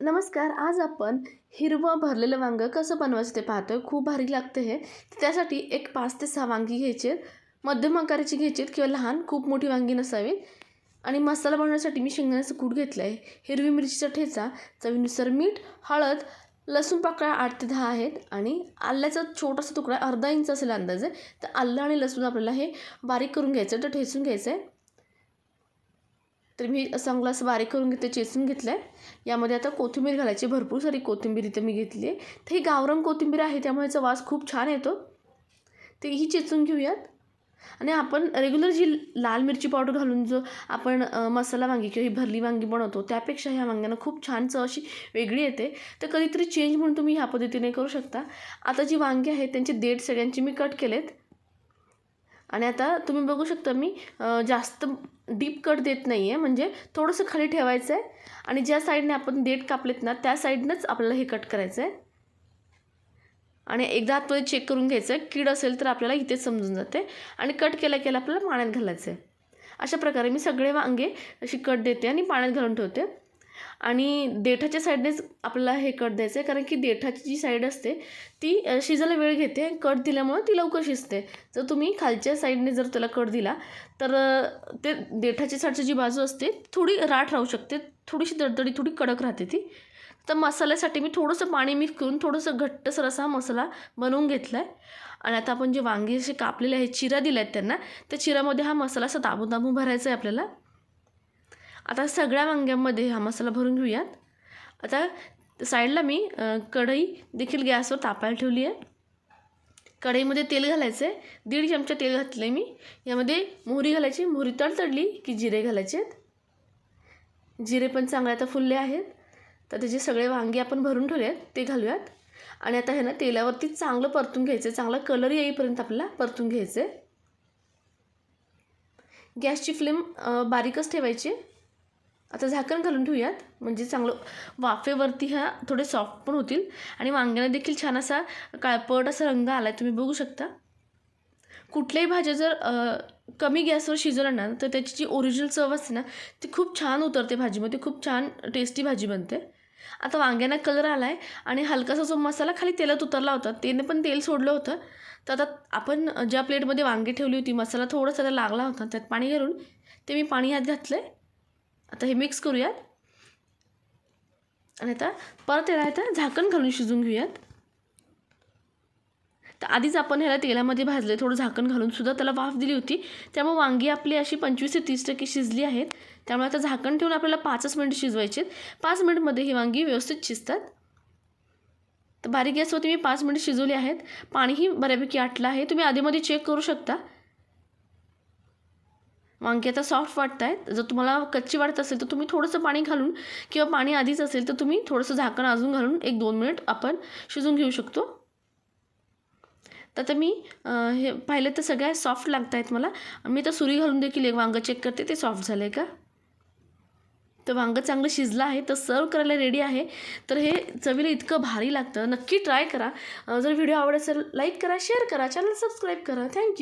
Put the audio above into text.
नमस्कार आज आपण हिरवं भरलेलं वांगं कसं बनवायचं ते पाहतोय. खूप भारी लागतं हे. त्यासाठी एक पाच ते सहा वांगी घ्यायचे मध्यम आकाराची घ्यायची किंवा लहान खूप मोठी वांगी नसावीत आणि मसाला बनवण्यासाठी मी शेंगदाण्याचं कूट घेतलं आहे हिरवी मिरचीचा ठेचा चवीनुसार मीठ हळद लसूण पाकळ्या आठ ते दहा आहेत. आणि आल्याचा छोटासा तुकडा अर्धा इंच असेल अंदाजे. तर आलं आणि लसूण आपल्याला हे बारीक करून घ्यायचं तर ठेचून घ्यायचं आहे तर मी असं ग्लास बारीक करून घेते चेचून घेतलं आहे यामध्ये आता कोथिंबीर घालायची भरपूर सारी कोथिंबीर इथं मी घेतली आहे. तर ही गावरंग कोथिंबीर आहे त्यामुळे याचा वास खूप छान येतो. ते ही चेचून घेऊयात. आणि आपण रेग्युलर जी लाल मिरची पावडर घालून जो आपण मसाला वांगी किंवा ही भरली वांगी बनवतो त्यापेक्षा ह्या वांग्यांना खूप छान चव अशी वेगळी येते. तर कधीतरी चेंज म्हणून तुम्ही ह्या पद्धतीने करू शकता. आता जी वांगी आहेत त्यांचे देठ सगळ्यांची मी कट केलेत. आणि आता तुम्ही बघू शकता मी जास्त डीप कट देत नाही आहे म्हणजे थोडंसं खाली ठेवायचं आहे आणि ज्या साईडने आपण देठ कापलेत ना त्या साईडनंच आपल्याला हे कट करायचं आहे आणि एकदा आतमध्ये चेक करून घ्यायचं आहे कीड असेल तर आपल्याला इथेच समजून जाते. आणि कट केल्या केल्या आपल्याला पाण्यात घालायचं आहे अशा प्रकारे मी सगळे वांगे अशी कट देते आणि पाण्यात घालून ठेवते. आणि देठाच्या साईडनेच आपल्याला हे कट द्यायचं आहे कारण की देठाची जी साईड असते ती शिजायला वेळ घेते कट दिल्यामुळं ती लवकर शिजते. जर तुम्ही खालच्या साईडने जर त्याला कट दिला तर ते देठाच्या साईडची जी बाजू असते थोडी राठ राहू शकते थोडीशी दडदडी थोडी कडक राहते ती. तर मसाल्यासाठी मी थोडंसं पाणी मिक्स करून थोडंसं घट्टसर असा मसाला बनवून घेतला आहे आणि आता आपण जे वांगी असे कापलेले आहेत चिरा दिल्या आहेत त्यांना त्या चिरामध्ये हा मसाला असा दाबून दाबून भरायचा आहे आपल्याला. आता सगळ्या वांग्यांमध्ये हा मसाला भरून घेऊयात. आता साईडला मी कढई देखील गॅसवर तापायला ठेवली आहे. कढईमध्ये तेल घालायचं आहे दीड चमचा तेल घातलं आहे मी. यामध्ये मोहरी घालायची. मोहरी तडतडली की जिरे घालायचे आहेत. जिरे पण चांगले आता फुलले आहेत. तर त्याचे सगळे वांगे आपण भरून ठेवले आहेत ते घालूयात. आणि आता हे ना तेलावरती चांगलं परतून घ्यायचं आहे चांगला कलर येईपर्यंत आपल्याला परतून घ्यायचं आहे गॅसची फ्लेम बारीकच ठेवायची. आता झाकण घालून ठेवूयात. म्हणजे चांगलं वाफेवरती ह्या थोडे सॉफ्ट पण होतील. आणि वांग्याला देखील छान असा काळपट असा रंग आला आहे तुम्ही बघू शकता. कुठल्याही भाज्या जर कमी गॅसवर शिजवल्या ना तर त्याची जी ओरिजिनल चव असते ना ती खूप छान उतरते भाजीमध्ये खूप छान टेस्टी भाजी बनते. आता वांग्यांना कलर आला आहे आणि हलकासा जो मसाला खाली तेलात उतरला होता त्याने पण तेल सोडलं होतं. तर आता आपण ज्या प्लेटमध्ये वांगी ठेवली होती मसाला थोडासा त्याला लागला होता त्यात पाणी घालून ते मी पाणी ह्यात घातलं आहे आता हे मिक्स करूयात. आणि आता परत याला आता झाकण घालून शिजून घेऊयात. तर आधीच आपण ह्याला तेलामध्ये भाजले थोडं झाकण घालून सुद्धा त्याला वाफ दिली होती. त्यामुळे वांगी आपली अशी पंचवीस ते तीस टक्के शिजली आहेत. त्यामुळे आता झाकण ठेवून आपल्याला पाचच मिनिट शिजवायचे आहेत पाच मिनिटमध्ये ही वांगी व्यवस्थित शिजतात. तर बारीक गॅसवरती मी पाच मिनिटं शिजवली आहेत. पाणीही बऱ्यापैकी आटलं आहे. तुम्ही आधीमध्ये चेक करू शकता. वांगे आता सॉफ्ट वाटत आहेत जर तुम्हाला कच्ची वाटत असेल तर तुम्ही थोडंसं पाणी घालून किंवा पाणी आधीच असेल तर तुम्ही थोडंसं झाकण अजून घालून एक दोन मिनिट आपण शिजून घेऊ शकतो. तर आता मी हे पाहिलं तर सगळ्या सॉफ्ट लागत आहेत मला. मी तर सुरी घालून देखील एक वांगं चेक करते ते सॉफ्ट झालं आहे का? तर वांगं चांगलं शिजलं आहे तर सर्व करायला रेडी आहे. तर हे चवीला इतकं भारी लागतं. नक्की ट्राय करा. जर व्हिडिओ आवडत असेल लाईक करा शेअर करा. चॅनल सबस्क्राईब करा. थँक्यू